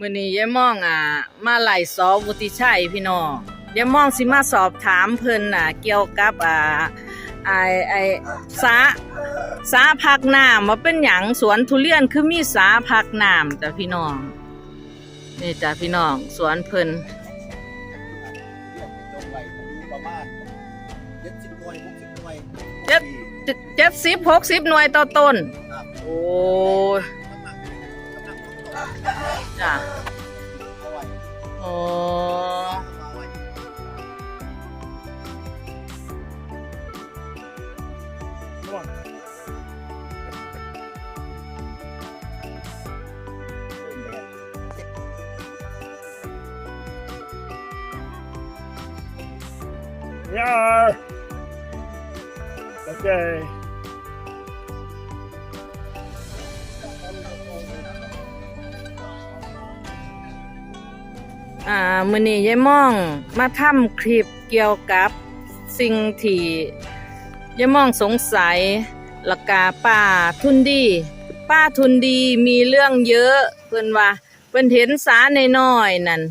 มื้อนี้ยายม่องอะมาไล่สอวุฒิชัยพี่น้องยายม่องสิมาสอบถามเพิ่นน่ะเกี่ยวกับอ่าไอไอสาสาพักน้ำว่าเป็นหยังสวนทุเรียนคือมีสาพักน้ำจ้ะพี่น้องนี่จ้ะพี่น้องสวนเพิ่นเจ็ดสิบหกสิบหน่วยเจ็ดสิบหกสิบหน่วยต่อต้น โอ้ จ้ะเอาไว้โอ้เอ มือนี้ยายม่องมาทำคลิปเกี่ยวกับสิ่งที่ยายม่องสงสัยและกาป้าทุนดี ป้าทุนดีมีเรื่องเยอะเพิ่อนว่าเพิ่นเห็นสาในน้อยนั่น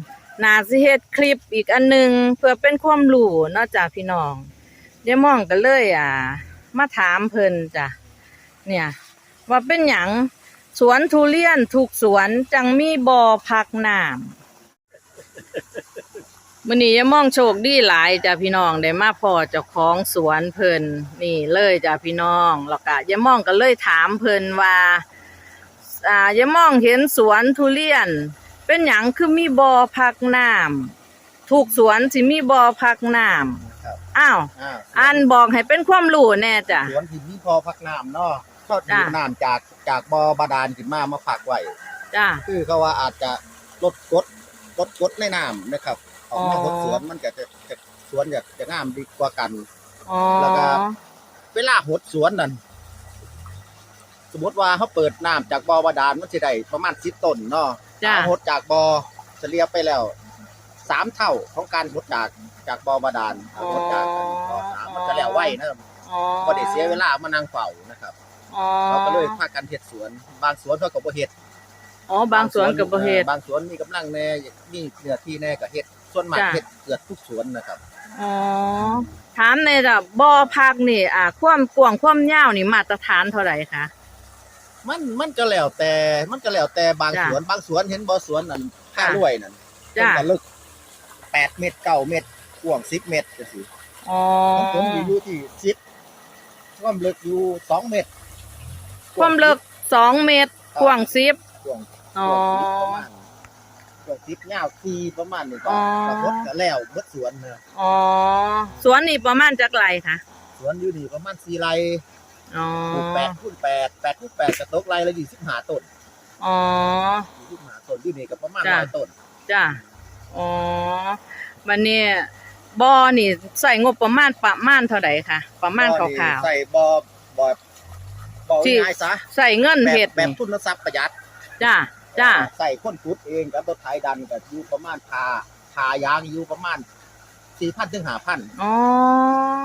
นาสิเฮ็ดคลิปอีกอันหนึงเพื่อเป็นความรู้นอกจากพี่น้องยายม่องก็เลยอ่ามาถามเพิ่นจ้ะเนี่ยว่าเป็นหยังสวนทุเรียนทุกสวนจังมีบ่อพักน้ำ มื้อนี้ยายม่องโชคดีหลายจ้ะพี่น้องได้มาพอเจ้าของสวนเพิ่นนี่เลยจ้ะพี่น้องแล้วก็ยายม่องก็เลยถามเพิ่นว่า อ่ายายม่องเห็นสวนทุเรียน เป็นหยังคือมีบ่อพักน้ำทุกสวนสิมีบ่อพักน้ำครับอ้าวอ่าอันบอกให้เป็นความรู้แน่จ้ะ สวนที่มีพอพักน้ำเนาะก็ดูจ้ะดน้ำจากจากบ่อบาดาลขึ้นมามาพักไว้จ้ะ คือเขาว่าอาจจะลดกดล ดกดในน้ำนะครับออกมาอ๋อหดสวนมันก็จะจะสวนจะจะงามดีกว่ากัน อ๋อ แล้วก็ เวลาหดสวนนั่นสมมติว่าเขาเปิดน้ำจากบ่อบาดาลมันจะได้ประมาณสิบต้นเนาะจ้ะ เอาหดจากบ่อเฉลี่ยไปแล้วสามเท่าของการหดจากจากบ่อบาดาลเอาหดจากบ่อสามมันจะแล้วไวนะครับอ๋อบ่ได้เสียเวลามานั่งเฝ้านะครับ อ๋อ เขาก็เลยพากันเฮ็ดสวน บางสวนเขาก็บ่เฮ็ด อ๋อบางสวนก็บ่เฮ็ด บางสวนมีกำลังแน่มีเนื้อที่แน่ก็เฮ็ดส่วนมากจ้ะ เฮ็ดเกือบทุกสวนนะครับ อ๋อถามในจ้ะบ่อพักนี่ อ่า ความกว้างความยาวนี่มาตรฐานเท่าไหร่คะ มันมันก็แล้วแต่มันก็แล้วแต่บางจ้ะสวนบางสวนเห็นบ่สวนนั่นค่าจ้ะ รวยนั่นจ้ะมันก็ลึก8เมตร9เมตรกว้าง10เมตรจังซี่อ๋อของผมอยู่ที่10ความลึกอยู่2เมตรความลึกสองเมตรกว้างสิบกว้าง อ๋อประมาณกว้าง10ยาว4ประมาณนี้ก็อ๋อก็หดก็แล้วเบิดสวนนะอ๋อ สวนนี่ประมาณจักไรคะสวนอยู่นี่ประมาณ4ไร่อ๋อ ปลูก8คูณ8 8คูณ8ก็ตกไร่ละ25ต้นอ๋อ25ต้นอยู่นี่ก็ประมาณจ้ะ100ต้นจ้ะ อ๋อบันนี้บ่อนี่ใส่งบประมาณประมาณเท่าไหร่คะประมาณคร่าว ใส่บ่อบ่อบ่อที่ ง่ายๆซะ ๆใส่เงินแบบเฮ็ดแบบนี่ทุนทรัพย์ประหยัดจ้ะ จ้ะใส่คนขุดเองกับรถไถดันก็อยู่ประมาณพาพายางอยู่ประมาณ4,000ถึง5,000อ๋อ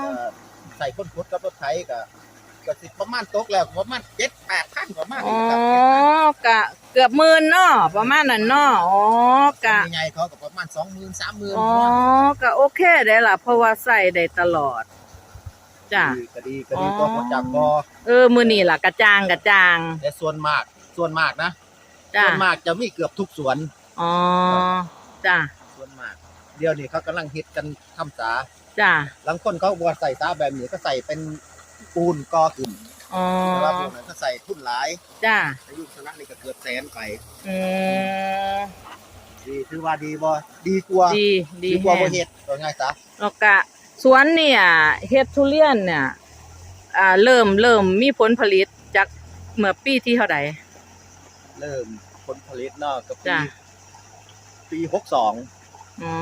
เอ่อใส่คนขุดกับรถไถก็ก็สิประมาณตกแล้วประมาณ7-8,000ประมาณอ๋นี้อครับกะเกือบหมื่นเนาะประมาณนั้นเนาะอ๋อกะใหญ่ๆเขาก็ประมาณ20,000 30,000อ๋อ ก็โอเคได้ล่ะ เพราะว่าใส่ได้ตลอด จ้ะดีก็ดีก็ดีก็หมดจากบ่อเออ มือนี่ล่ะกระจางกระจาง แต่ส่วนมากส่วนมากนะ จ้ะ ส่วนมากจะมีเกือบทุกสวนอ๋อจ้ะส่วนมาก เดี๋ยวนี้เขากำลังฮิตกันทำสาจ้ะบางคนเขาบวใส่สาแบบนี้ก็ใส่เป็นปูนกอขึ้นอ๋อแต่ว่าพวกนั้นก็ใส่ทุ่นหลายจ้ะอายุสนะนี่ก็เกือบแสนไปอืมดีถือว่าดีบ่ดีกว่าดีดีกว่าบ่แฮะ เฮ็ดว่าง่ายซะแล้วก็สวนเนี่ยเฮ็ดทุเรียนเนี่ยอ่าเริ่มเริ่มมีผลผลิตจากเมื่อปีที่เท่าใดเริ่ม ผลผลิตเนาะก็ปีจ้ะ ปี62อ๋อ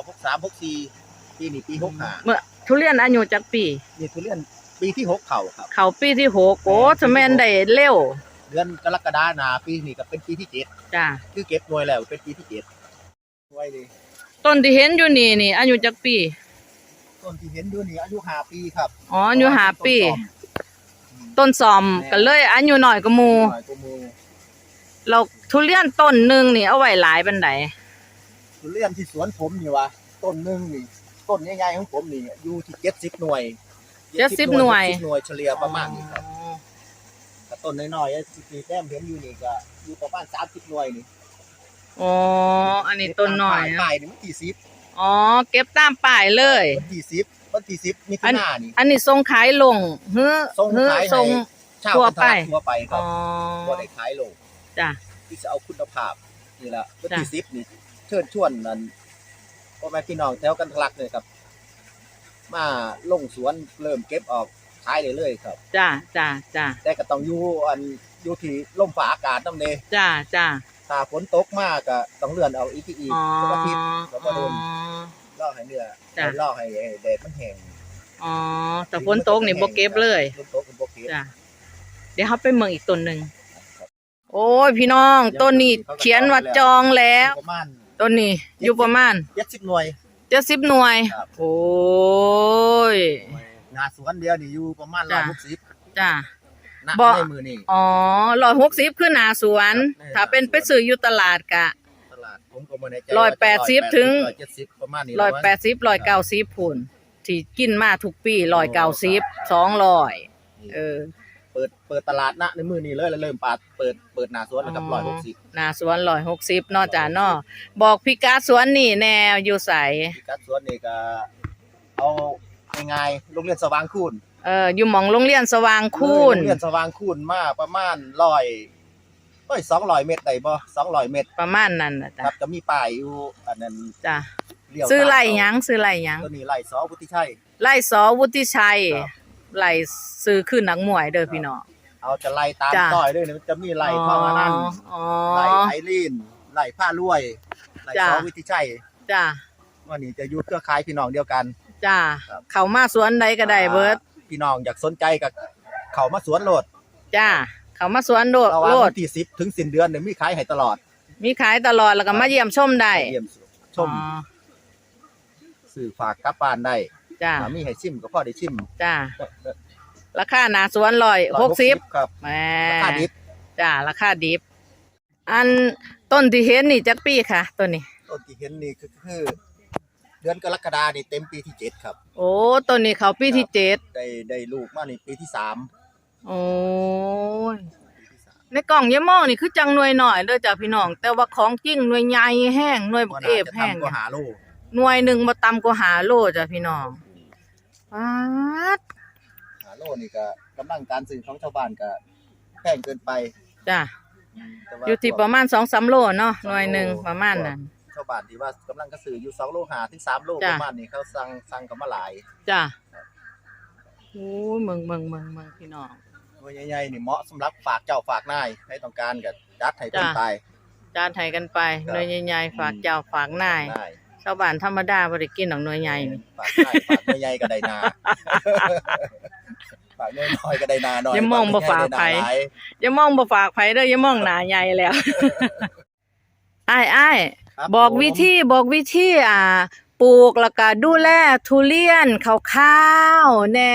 2 63 64ปีนี้ปี65เมื่อทุเรียนอายุจักปี นี่ทุเรียนปีที่หกเข้าครับ เขาปีที่หกโอ้จะแม่นได้เร็วเดือนกรกฎาหน้าปีนี้ก็เป็นปีที่เจ็ดจ้ะคือเก็บหน่วยแล้วเป็นปีที่เจ็ดไว้ดีต้นที่เห็นอยู่นี่นี่อายุจักปี ต้นที่เห็นอยู่นี่อายุ5ปีครับอ๋ออายุห้าปีต้นต้นซอมก็เลยอายุน้อยกว่าหมู่หน่อยกว่าหมู่ เราทุเรียนต้นหนึงนี่เอาไว้หลายบันไดทุเรียนที่สวนผมนี่วะต้นหนึงนี่ต้นใหญ่ๆของผมนี่อยู่ที่เจ็ดสิบหน่วย70หน่วย70หน่วยเฉลี่ยประมาณนี้ครับแต่ต้นน้อยๆที่ที่แต้มเห็นอยู่นี่ก็อยู่ประมาณสามสิบหน่วยนี่อ๋ออันนี้ต้นน้อยนะป้ายนี่มันที่สิบอ๋อ เก็บตามป้ายเลยวันที่สิบวันที่สิบมิถุนายนนี่อันนี้ทรงขายลงเฮ้อส่งเฮ้อขายทรงให้ชาวทั่วไปกันทะลักทั่วไปครัอ๋บอบ่ได้ขายลง จ้ะ ที่จะเอาคุณภาพนี่แหละวันจ้ะที่สิบนี่เชิญชวนนั่นพ่อแม่พี่น้องแถวกันทะลักเลยครับ มาลงสวนเริ่มเก็บออกขายเลยเลยครับ จ้ะจ้ะจ้ะแต่ก็ต้องอยู่อันอยู่ที่ลมฝ่าอากาศนำเด้จ้ะจ้ะถ้าฝนตกมากก็ต้องเลื่อนเอาอีกทีอีกอ๋อสักอาทิตย์แล้วก็โดนอ๋อล่อให้เนื้อจ้ะล่อให้แดดมันแห้งอ๋อแต่ฝนตกนี่บ่เก็บเลยฝนตกก็บ่เก็บจ้ะเดี๋ยวเขาไปเมืองอีกต้นหนึ่ง โอ้ยพี่น้อง ต้นนี้เขียนว่าจองแล้ว ประมาณต้นนี้อยู่ประมาณ70หน่วย เจ็ดสิบหน่วย ครับ โอ้ย งานสวนเดียวนี่อยู่ประมาณจ้ะ160จ้ะณบ่ ในมือนี่ อ๋อร้อยหกสิบคือหนาสวน ครับ ถ้าเป็นไปซื้ออยู่ตลาดกะ ตลาดผมก็บ่แน่ใจร้อยแปดสิบถึง170ประมาณนี้ร้อยแปดสิบร้อยเก้าสิบพูนที่กินมาทุกปีร้อยเก้าสิบสองร้อยเออ เปิดเปิดตลาดณในมือนี้เลยแล้วเริ่มปาดเปิดเปิดหน้าสวนแล้วกับอ๋อ160หนาสวนร้อยหกสิบนอกจากนอบอกพิกัดสวนนี่แนวอยู่ใสพิกัดสวนนี่ก็เอาง่ายๆโรงเรียนสว่างคูนเอออยู่หมองโรงเรียนสว่างคูณโรงเรียนสว่างคูนมาประมาณร้อยเอ้ย200เมตรได้บ่200เมตร ประมาณนั้นนะคจ้ะรับจะมีป้ายอยู่อันนั้นจ้ะเลี้ยวซื้อไรตามหยังซื้อไรหยังตัวนี้ไล่สอพุทธิชัยไล่สอวุฒิชัยครับ ไล่ซื้อขึ้นนักมวยเด้อพี่น้อง เอาจะไล่ตามจ้ะซอยด้วยนะมันจะมีไล่ทองอนันต์อ๋อ ไล่ไอรีนไล่ผ้ารวยไล่จ้ะสอวิทิชัยจ้ะวันนี้จะอยู่เครือข่ายพี่น้องเดียวกันจ้ะครับเขามาสวนใดก็ได้เบิดพี่น้องอยากสนใจกับเขามาสวนโหลดจ้ะเขามาสวนโดดระหว่างโลดวันที่สิบถึงสิ้นเดือนเนี่ยมีขายให้ตลอดมีขายตลอดแล้วก็มาเยี่ยมชมได้เยี่ยมชมอ๋อ สื่อฝากกลับบ้านได้ จ้ะถ้ามีให้ชิมก็พอได้ชิมจ้ะราคาหนาสวนร้อยหกสิบครับแหมราคาดิบจ้ะราคาดิบ อันต้นที่เห็นนี่จักปีค่ะ ต้นนี้ ต้นที่เห็นนี่คือคือ เดือนกรกฎานี่เต็มปีที่เจ็ดครับ โอ้ ต้นนี้เขาปีที่เจ็ดได้ได้ลูกมานี่ปีที่สามโอ้ย ปีที่สามในกล่องยายมองนี่คือจังหน่วยหน่อยเด้อจ้ะพี่น้อง แต่ว่าของจริงหน่วยใหญ่แห้งหน่วยบัก็กน่าเอฟจะแห้งทำก็หาโลหน่วยหนึ่งบ่ต่ำกว่าหาโลจ้ะพี่น้อง ปาดหาโลนี่ก็กำลังการซื้อของชาวบ้านก็แพงเกินไปจ้ะแต่ว่าอยู่ที่ประมาณ2-3โลเนาะหน่วยหนึ่งประมาณนั้น ชาวบ้านที่ว่ากำลังก็ซื้ออยู่2โลหาถึง3โลจ้ะ ประมาณนี้เขาสั่งสั่งกันมาหลายจ้ะโอ้ยเมืองเมืองเมืองเมืองพี่น้อง ตัวใหญ่ๆนี่เหมาะสำหรับฝากเจ้าฝากนายให้ต้องการก็จัดให้เพิ่นจ้ะ ไป จานไทยกันไปครับหน่วยใหญ่ๆฝากเจ้าฝากนายฝก ชาวบ้านธรรมดาบ่ได้กินดอกหน่วยใหญ่นี่ฝากนายฝากตัวใหญ่ก็ได้นาฝากน้อยๆก็ได้นาหน่อยอย่ามองบ่ฝากไผได้นาหลายอย่ามองบ่ฝากไผเด้ออย่ามองหน้าใหญ่แล้วอ้ายอ้ายครับบอกผมวิธีบอกวิธีอ่า ปลูกแล้วก็ดูแลทุเรียนข้าวๆแน่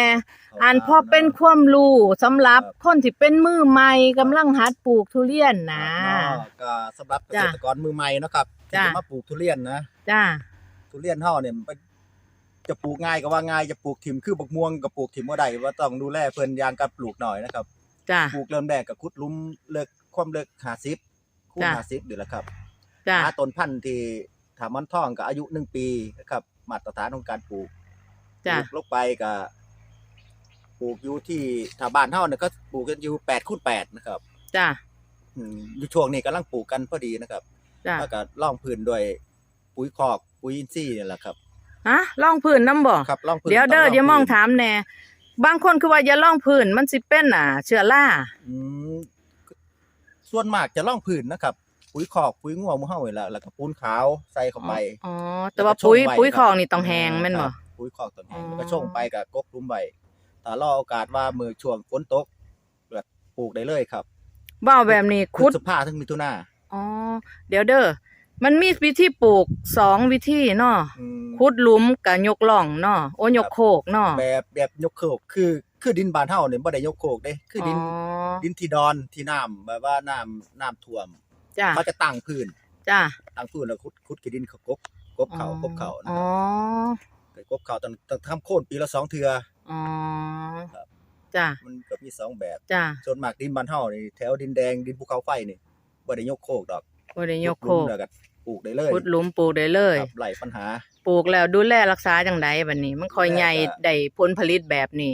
อันพอเป็นความรู้สำหรับคนที่เป็นมือใหม่กำลังหัดปลูกทุเรียนนะเนาะก็สำหรับเกจ้ะษตรกรมือใหม่เนาะครับที่จ้ะ จะมาปลูกทุเรียนนะ จ้าทุเรียนเฮาเนี่ยมันเป็นจะปลูกง่ายก็ว่าง่ายจะปลูกถิ่มคือบักม่วงก็ปลูกถิ่มบ่ได้ว่าต้องดูแลเพิ่นอย่างกับปลูกหน่อยนะครับจ้า ปลูกเริ่มแรกก็ขุดหลุมเลิกความเลิก50คูณจ้ะ 50เดี๋ยวละครับ จ้า หาต้นพันธุ์ที่ถ้ามันท้องก็อายุหนึ่งปีนะครับ มาตรฐานของการปลูกจ้าปลูกลงไปก็ปลูกอยู่ที่ถ้าบ้านเฮาเนี่ยก็ปลูกกันอยู่8คูณ8นะครับจ้า อืมอยู่ช่วงนี้กำลังปลูกกันพอดีนะครับจ้า แล้วก็ล่องพื้นด้วย ปุ๋ยคอกปุ๋ยอินทรีย์นี่แหละครับฮะล่องพื้นน้ำบ่ครับล่องพื้นเดี๋ยวเด้อต้งเดี๋ยวมองพื้นถามแน่บางคนคือว่าอย่าล่องพื้นมันสิเป็นอะ เชื้อราอืมส่วนมากจะล่องพื้นนะครับ ปุ๋ยคอกปุ๋ยงัวหมูเฮานี่แหละแล้วก็ปูนขาวใส่เข้าไปอ๋อแต่ว่าแล้วก็ปุ๋ยชงไว้ปุ๋ยครับคองนี่ต้องแห้งแม่นบ่ครับปุ๋ยคอกต้องแห้งอ๋อแล้วก็ชงไปกับกบรุมไว้ถ้ารอโอกาสว่ามือช่วงฝนตกแบบปลูกได้เลยครับเว้าแบบนี้พฤคุดษภาถึงมิถุนาอ๋อเดี๋ยวเด้อ มันมีวิธีปลูกสองวิธีเนาะอืมขุดหลุมกับยกล่องเนาะโอ้ยกโคกเนาะแบบแบบยกโคกคือคือดินบ้านเฮาเนี่ยบ่ได้ยกโคกเด้ คือดินอ๋อดินที่ดอนที่น้ำแบบว่าน้ำน้ำท่วมจ้ะเขาจะตั้งพื้นจ้าตั้งพื้นแล้วขุดขุดขี้ดินเขากบกบเขากบเขานะอ๋คอรับกบเขาต้องต้องทำโค่นปีละสองเทืออ๋อครับจ้ามันก็มีสองแบบ จ้าส่วนมากดินบ้านเฮานี่แถวดินแดงดินภูเขาไฟนี่บ่ได้ยกโคกดอก บ่ได้ยกโคขุดหลุกมแล้วก็ปลูกได้เลยขุดหลุมปลูกได้เลย ครับไล่ปัญหา ปลูกแล้วดูแลรักษาจังไดบัดนี้ มันค่อยใหญ่ดูแลก็ได้ผลผลิตแบบนี้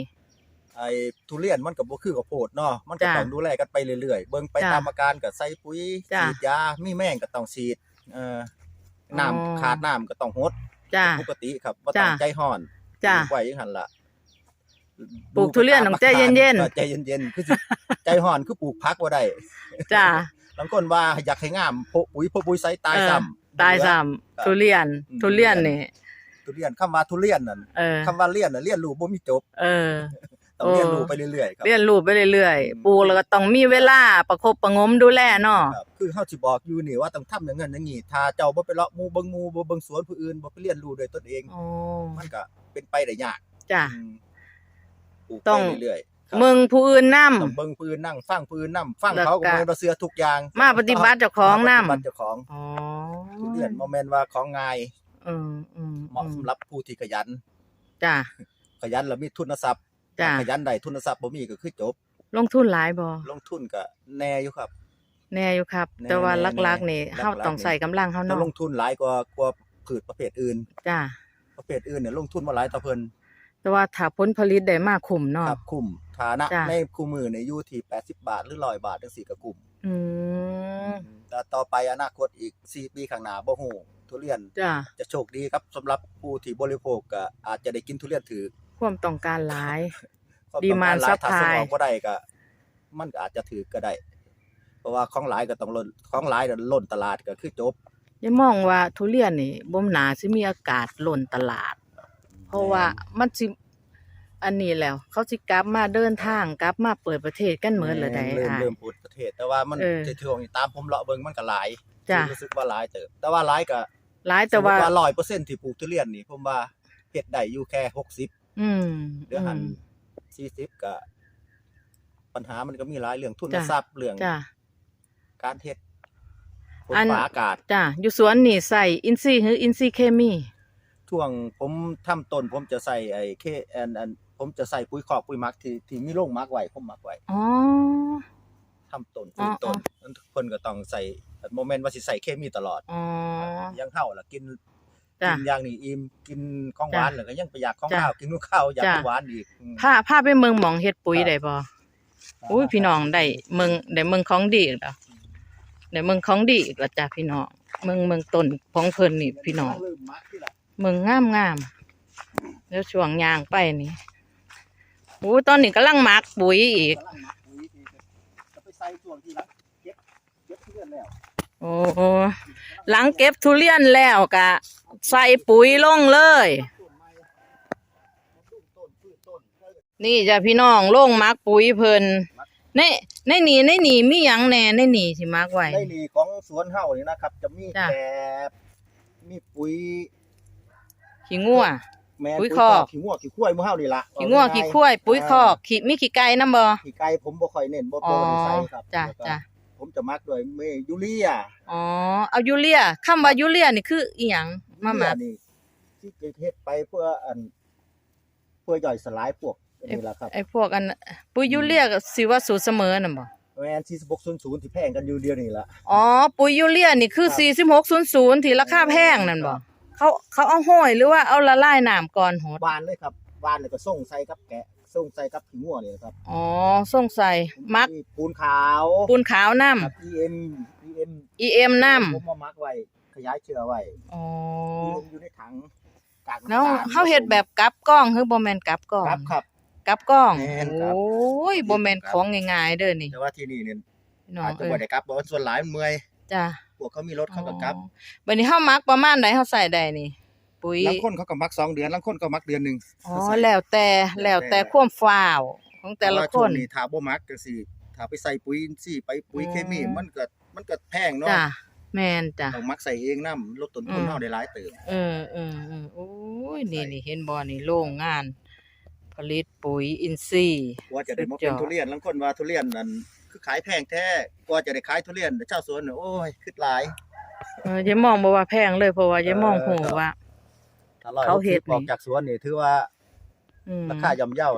ไอ้ทุเรียนมันก็บ่คือข้าวโพดเนาะมันก็จ้ะต้องดูแลกันไปเรื่อยๆเบิ่งไปจ้ะตามอาการก็ใส่ปุ๋ยจ้ะฉีดยามีแมงก็ต้องฉีดเอ่อน้ำอ๋อ ขาดน้ำก็ต้องหดจ้า ปกติครับบ่ต้องจ้ะใจร้อนจ้าปลูกไว้อย่างหั่นล่ะปลูกทุเรียนต้องใจเย็นๆออใจเย็นๆคือสิใจร้อนคือปลูกผักบ่ได้ จ้า บางคนว่าอยากให้งามโพะปุ๋ยโพะปุ๋ยใส่ตายเออซ้ำ ตายซ้ำทุเรียน อืม ทุเรียนนี่ ทุเรียนคำว่าทุเรียนนั่นเออ คำว่าเรียนน่ะเรียนรู้บ่มีจบเออ ต้องเรียนรู้โอ้ไปเรื่อยๆครับ เรียนรู้ไปเรื่อยอืม ๆ ปลูกแล้วก็ต้องมีเวลาประคบประหงมดูแลเนาะ ครับคือเฮาสิบอกอยู่นี่ว่าต้องทำอย่างนั้นอย่างนี้ถ้าเจ้าบ่ไปเลาะหมู่เบิ่งหมู่บ่เบิ่งสวนผู้อื่นบ่ไปเรียนรู้ด้วยตนเองอ๋อมันก็เป็นไปได้ยากจ้าอืมปลูกต้องไปเรื่อย ๆครับมึงผู้อื่นนํต้องเบิ่งผู้อื่นนั่งฟังผู้อื่นนํฟังแล้วเขาก็ก็บ่แม่นว่าเสือทุกอย่างมาปฏิบัติเจ้าของนำมาปฏิบัติเจ้าของอ๋อทุเรียนบ่แม่นว่าของง่ายอืมอืมเหมาะสำหรับผู้ที่ขยัน จ้าขยันแล้วมีทุนทรัพย์จ้าขยันได้ทุนทรัพย์บ่มีก็คือจบ ลงทุนหลายบ่ลงทุนก็แน่อยู่ครับ แน่อยู่ครับ แน่แต่ว่าแน่ลักๆนี่แน่เฮาหลักๆต้องใส่กำลังเฮาแต่เนาะลงทุนหลายกว่ากว่าพืชประเภทอื่น จ้าประเภทอื่นเนี่ยลงทุนมาหลายต่อเพิ่น แต่ว่าถ้าผลผลิตได้มากคุ้มเนาะ ครับคุ้มฐานะจ้ะ ในคู่มือเนี่ยอยู่ที่80 บาทหรือ100บาทจังซี่ก็คุ้มอืมแต่ต่อไปอนาคตอีก 4 ปีข้างหน้าบ่ฮู้ทุเรียนจ้าจะโชคดีครับสำหรับผู้ที่บริโภคก็อาจจะได้กินทุเรียนถือความต้องการหลาย ความต้องการ Demand หลายถ้าส่ง supply ออกบ่ได้ก็ มันก็อาจจะถือก็ได้ เพราะว่าของหลายก็ต้องล้นของหลายน่ะล้นตลาดก็คือจบ อย่ามองว่าทุเรียนนี่บ่มหนาสิมีอากาศล้นตลาดเพ ราะว่ามันสิอันนี้แล้ว เขาสิกลับมาเดินทางกลับมาเปิดประเทศกันเหมือนเลยได้เริ่มอะ เริ่มพูดประเทศ แต่ว่ามันเออ จะช่วงนี้ตามผมเลาะเบิ่งมันก็หลายจ้ะรู้สึกว่าหลายเติบแต่ว่าหลายก็หลายแต่ว่าสมมุติว่า100%ที่ปลูกทุเรียนนี่ผมว่าเฮ็ดได้อยู่แค่60อืมเดือหันอืม40ก็ปัญหามันก็มีหลายเรื่องทุนจ้ะ ทรัพย์เรื่องจ้าการเฮ็ดฝนอัน ฟ้าอากาศ จ้าอยู่สวนนี่ใส่อินทรีย์หรืออินทรีย์เคมี ช่วงผมทำต้นผมจะใส่ไอ้เคอันอันผมจะใส่ปุ๋ยคอกปุ๋ยหมักที่ที่มีโรงหมักไว้ผมหมักไว้อ๋อทำต้นอ๋ปลูอกต้นนั้นทุกคนก็ต้องใส่โมเมนต์ว่าสิใส่เคมีตลอดอ๋อยังเฮาล่ะกินจ้ะกินอย่างนี้อิ่มกินของหวานแล้วก็ยังไปอยากของจ้ะข้าวกินของข้าวอยากจ้ะของหวานอีกอืมพาพาไปเมืองหมองเฮ็ดปุ๋ยได้บ่อุ้ยพี่น้องได้เมืองได้เมืองของดีอีกแล้วได้เมืองของดีอีกแล้วจ้ะพี่น้องเมืองเมืองต้นของเพิ่นนี่พี่น้อง เริ่มหมักที่ละเมืองงามงามๆแล้วช่วงยางไปนี่โอ้ตอนนี้กำลังหมักปุ๋ยอีกกำลังหมักปุ๋ยที่จะไปใส่ช่วงที่หลังเก็บเก็บทุเรียนแล้วโอ้โหหลังเก็บทุเรียนแล้วก็ใส่ปุ๋ยลงเลยต้นไม้ต้นต้นพืชต้นเออนี่จ้ะพี่น้องลงหมักปุ๋ยเพิ่นในในนี่ในนี่มีหยังแหน่ในนี่สิมักไว้ในนี่ของสวนเฮานี่นะครับ จะมีจ้ะแกบมีปุ๋ย ขี้งัว แม่นปุ๋ยคอก ขี้งัวขี้ข้วยหมู่เฮานี่ล่ะขี้งัวขี้ควายปุ๋ยคอกขี้มีขี้ไก่นํบ่ ขี้ไก่ผมบ่ค่อยเน้นบ่อ๋อบ่ได้ใส่ครับจ้ะแล้วก็จ้ะ ผมจะมักด้วยเมยูเรียอ๋อเอายูเรียคำว่ายูเรียนี่คืออีหยังมาหมักยูเรียนี่ที่เกิดเฮ็ดไปเพื่ออัน เพื่อย่อยสลายพวกอันนี่ล่ะครับไอ้พวกอันปุ๋ยยูเรียก็สิว่าสูตรเสมอน่ะบ่แม่น4600ที่แพงกันอยู่เดียวนี่ล่ะ อ๋อปุ๋ยยูเรียนี่คือ ครับ 4600 ที่ราคาแพงนั่นบ่ เขาเขาเอาห้อยหรือว่าเอาละลายน้ำก่อนโหดหวานเลยครับหวานแล้วก็ส่งใส่กับแกะส่งใส่กับขี้งัวนี่ครับอ๋อส่งใส่มักปูนขาวปูนขาวน้ครับ EM EM ำ EM น้ผมมามักไว้ขยายเชื้อไว้ำอ๋อ EM อยู่ในถังกากน้ำแล้วตลเฮาเฮ็ดแบบกลับกล้องคือบ่แม่นกลับกล้องครับครับ กลับกล้องแม่นครับ โอ้ยบ่แม่นของง่ายๆเด้อนี่แต่ว่าที่นี่เนี่ยพี่น้องอาจจะเอ้บ่ยได้กลับเพราะว่าส่วนหลายมันเมื่อยจ้ะ พวกเขามีรถเขาก็กลับอ๋อบัดนี้เฮามักประมาณใดเฮาใส่ได้นี่ ปุ๋ยบางคนเขาก็มักสองเดือนบางคนก็มักเดือนหนึงอ๋อแล้วแต่แล้วแต่ความฟ้าวของแต่ละว่าคช่วงนนี้ถ้าบ่มักจังซี่ถ้าไปใส่ปุ๋ยอินทรีย์ไปปุ๋ยอืมเคมีมันก็มันก็แพงเนาะจ้ะแม่นจ้ะต้องมักใส่เองนํลดต้นทุนอืมเฮาได้หลายเติบเออเออเออโอ้ยนี่นี่เห็นบ่นี่โรงงาน ผลิตปุ๋ยอินทรีย์ว่าจะได้มาสุดยเป็อนดทุเรียนบางคนว่าทุเรียนนั่นคือ ขายแพงแท้กว่าจะได้ขายทุเรียนเจ้าสวนเนี่ยโอ้ยคิดหลายเออยายมองบ่ว่าแพงเลยเพราะว่ายายมองหูว่า ถ้าร้อยเขาเฮ็ดหกสิบออกนี่จากสวนนี่ถือว่าอืมราคาย่อมเยา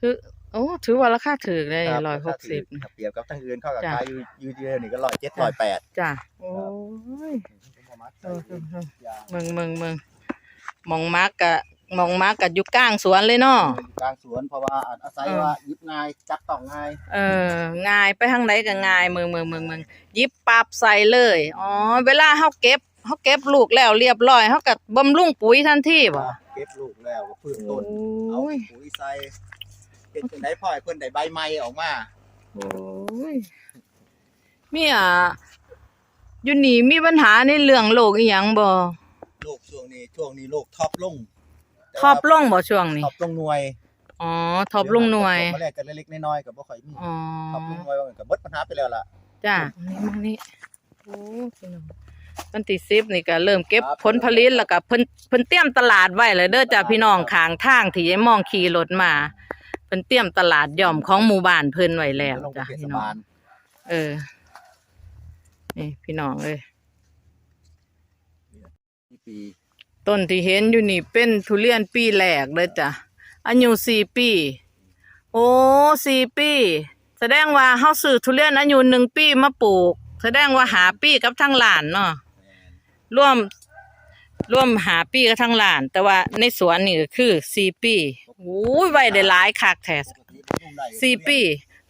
ถือโอ้ถือว่าราคาถูกเลยครับร้อยหกสิบครับเปรียบกับทางอื่นเขาก็จ้ะ ขายอยู่อยู่เดียวนี่ก็ร้อยเจ็ดร้อยแปดจ้ะโอ้ย เออเออเออเมืองเมืองเมืองมองมักกะ มองมักกะอยู่กลางสวนเลยเนาะกลางสวนเพราะว่าอาศัยเออว่าหยิบง่ายจับต้องง่ายเออง่ายไปทางไหนก็ง่ายเมืองเมืองเมืองเมืองหยิบปับใส่เลยอ๋อเวลาเฮาเก็บเฮาเก็บลูกแล้วเรียบร้อยเฮาก็บำรุงปุ๋ยทันทีบ่เก็บลูกแล้วก็พืชโอต้นเอา้ยปุ๋ยใส่เฮ็ดจังได๋พ่อให้เพิ่นได้ใบใหม่ออกมาโอ้ยมีอะอยู่นี่มีปัญหาในเรื่องโลกอีหยังบ่โลกช่วงนี้ช่วงนี้โลกท็อปลงแต่ ท็อปว่าลงบ่ช่วงนี้ ท็อปลงหน่วยอ๋อท็อปลงหน่วย มาแรกกันเล็กๆน้อยๆก็บ่ค่อยมีอ๋อ ท็อปลงหน่วยว่างั้นก็เบิดปัญหาไปแล้วล่ะ จ้านี่มานี่โอ้พี่น้องวันที่สิบนี่ก็เริ่มเก็บครับ ผลผลิตแล้วก็เพิ่นเพิ่นเตรียมตลาดไว้เลยเด้อจ้าพี่น้องข้างทางที่ยายมองขี่รถมา เพิ่นเตรียมตลาดย่อมของหมู่บ้านเพิ่นไว้แล้วลงจ้าเทศพี่น้องบาลเออ นี่พี่น้องเอ้ยนี่ปี ต้นที่เห็นอยู่นี่เป็นทุเรียนปีแรกเลยจ้ะอายุสี่ปี โอ้สี่ปี แสดงว่าเฮาซื้อทุเรียนอายุหนึ่งปีมาปลูก แสดงว่าหาปีกับทางหลานเนาะร่วมร่วมหาปีกับทางหลาน แต่ว่าในสวนนี่ก็คือสี่ปีโอ้ยไว้ได้หลายคักแท้สี่ปี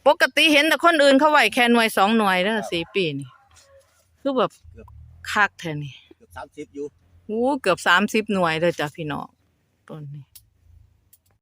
ปกติเห็นแต่คนอื่นเขาไหวแค่หน่วยสองหน่วยเด้อสี่ปีนี่ คือแบบคักแท้นี่เกือบอยู่ โอ้เกือบสามสิบหน่วยเลยจ้ะพี่น้องต้นนี้